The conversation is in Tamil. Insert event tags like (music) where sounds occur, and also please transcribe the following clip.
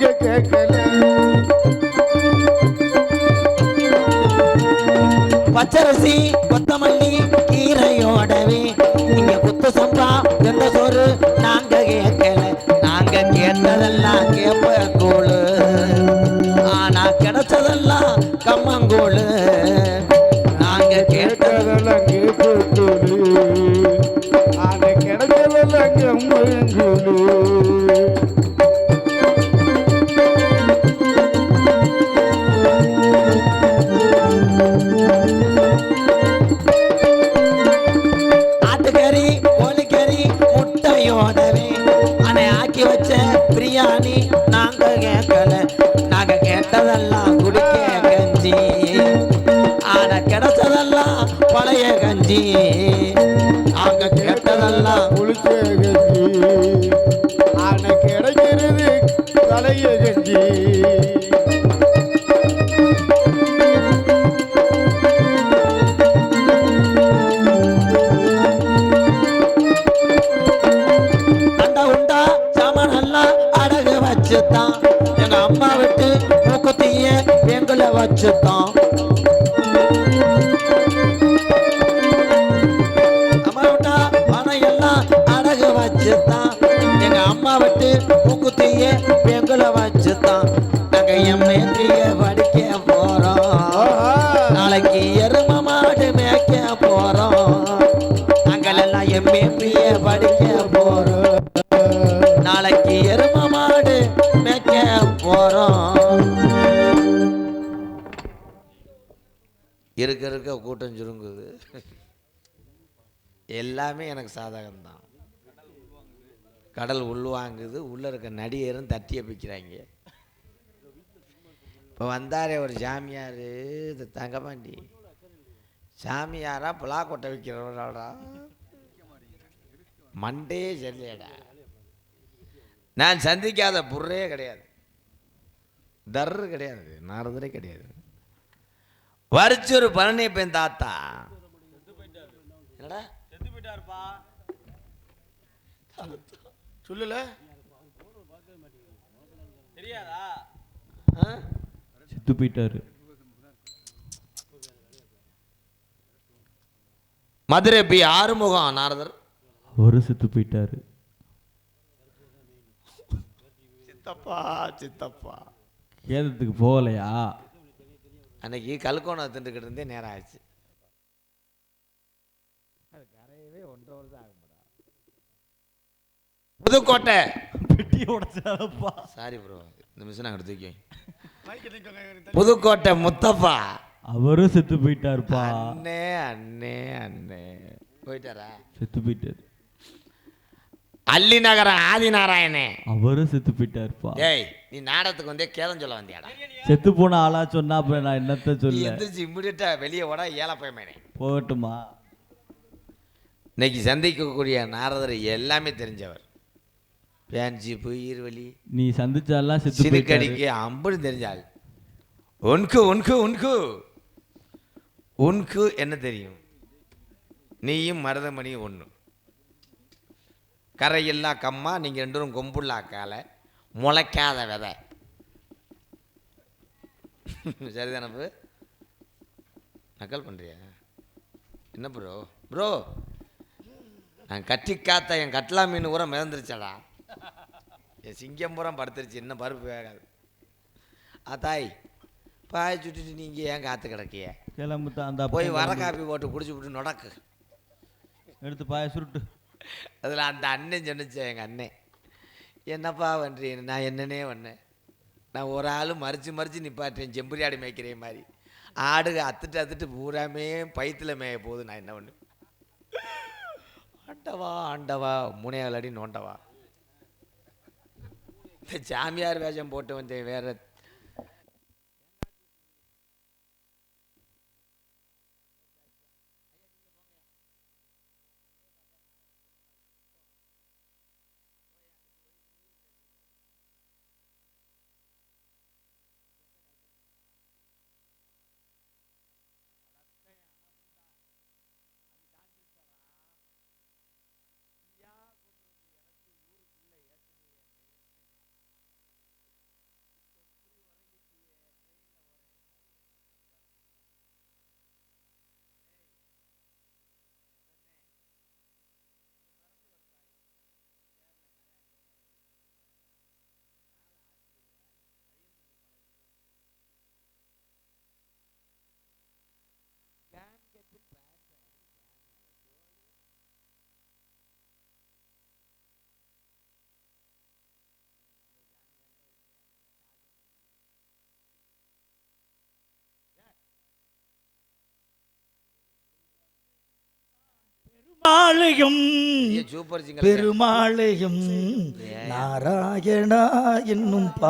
நாங்க கேட்கல. பச்சரிசி கொத்தமல்லி கீரையோடவே இங்க குத்து சம்பா எந்த சோறு? நாங்க கேட்கல. நாங்க கேட்டதெல்லாம் கேப்ப கூழு ஆனா கிடைச்சதெல்லாம் கம்மங்கூழு. நாங்க கேட்டது கேட்டதெல்லாம் நாங்க கேட்டதெல்லாம் புளிச்ச கஞ்சி. ஆன கிடைக்கிறது தலைய கஞ்சி. அடகு வச்சுத்தான். எங்க அம்மா விட்டு மூக்குத்திய எங்களை வச்சுத்தான். அடகு வச்சுத்தான் எங்க அம்மா விட்டு மூக்குத்திய எங்களை வச்சுத்தான் நாங்க எம்ஏபிய படிக்க போறோம். நாளைக்கு எரும மாடு மேய்க்க போறோம். நாங்களெல்லாம் எம்ஏபிய படிக்க போறோம். நாளைக்கு எரும மாடு மேய்க்க போறோம். இருக்க இருக்க கூட்டம் சுருங்குது. எல்லாமே எனக்கு சாதகம்தான். கடல் உள்வாங்குது உள்ள இருக்க நடிகரும் தட்டிய பிக்கிறாங்க இப்போ வந்தாரே ஒரு சாமியார் இது தங்கபாண்டி சாமியாரா புலாக்கொட்டை விற்கிறவராடா மண்டே சரியாடா நான் சந்திக்காத புர்ரே கிடையாது. தர்ரு கிடையாது நாரதரே கிடையாது. வரிச்சொரு பழனியப்பன் தாத்தா. என்னடா? சொல்லல? ஆ? செத்து போயிட்டாரு. மதுரை பி ஆறுமுகம் நாரதர். அவரு செத்து போயிட்டாரு. சித்தப்பா சித்தப்பா. கேதத்துக்கு போகலையா? அன்னைக்கு கல்கோணம் திண்டுக்கிட்டு இருந்தே நேரம் ஆச்சு புதுக்கோட்டை. பெட்டி உடச்சாலப்பா சாரி ப்ரோ இந்த மிஷின் அங்கே தூக்கி வை. புதுக்கோட்டை முத்தப்பா. அவரும் செத்து போயிட்டாருப்பா. அண்ணே அண்ணே அண்ணே. போயிட்டாரா? செத்து போயிட்டாரு. அல்லி நகரம் ஆதிநாராயணே. அவரும் செத்து போயிட்டாருப்பா. ஏய் நீ நாடகத்துக்கு வந்தே கேதம் சொல்ல வந்தியாடா. செத்து போன ஆளா சொன்னா அப்புறம் நான் என்னத்த சொல்ல? எந்திரிச்சு இம்மிடியட்டா வெளியே ஓட ஏழை பயமேனே போகட்டுமா? இன்னைக்கு சந்திக்கக்கூடிய நாரதர் எல்லாமே தெரிஞ்சவர். பேன் ஜீப்பு ஈர்வலி நீ சந்திச்சாலாம் செத்து சிறுக்கடிக்கு அம்புன்னு தெரிஞ்சாள் உனக்கு உனக்கு உனக்கு உனக்கு என்ன தெரியும்? நீயும் மருதமணியும் ஒன்று கரையில்லா கம்மா நீங்கள் ரெண்டு பேரும் கொம்புள்ளா காலை முளைக்காத விதை. (laughs) சரிதானப்பு நக்கல் பண்ணுறியா என்ன ப்ரோ? ப்ரோ நான் கட்டி காத்த என் கட்லா மீன் கூட மிதந்துருச்சடா. சிங்கம் பூரா படுத்துருச்சு இன்னும் பருப்பு வேகாது. ஆத்தாய் பாய் சுட்டுட்டு நீங்கள் ஏன் காத்து கிடக்கிய? கிளம்பு அந்த போய் வர. காப்பி போட்டு குடிச்சு விட்டு நொடக்கு. எடுத்து பாய சுருட்டு. அதில் அந்த அண்ணன் சொன்னுச்சு எங்கள் அண்ணன் என்னப்பா பண்ணுறீங்க நான் என்னன்னே பண்ணேன் நான் ஒரு ஆள் மறித்து மறித்து நிப்பாட்டேன் செம்பரி ஆடு மேய்க்கிற மாதிரி. ஆடு அத்துட்டு அத்துட்டு பூராமே பைத்துல மேய போகுது நான் என்ன பண்ணு? ஆண்டவா ஆண்டவா மூணையால் அடி நோண்டவா? இந்த சாமியார் வேஷம் போட்டு வந்தேன் வேற சிங்கர் பெருமாளையும் நாராயணா என்னும்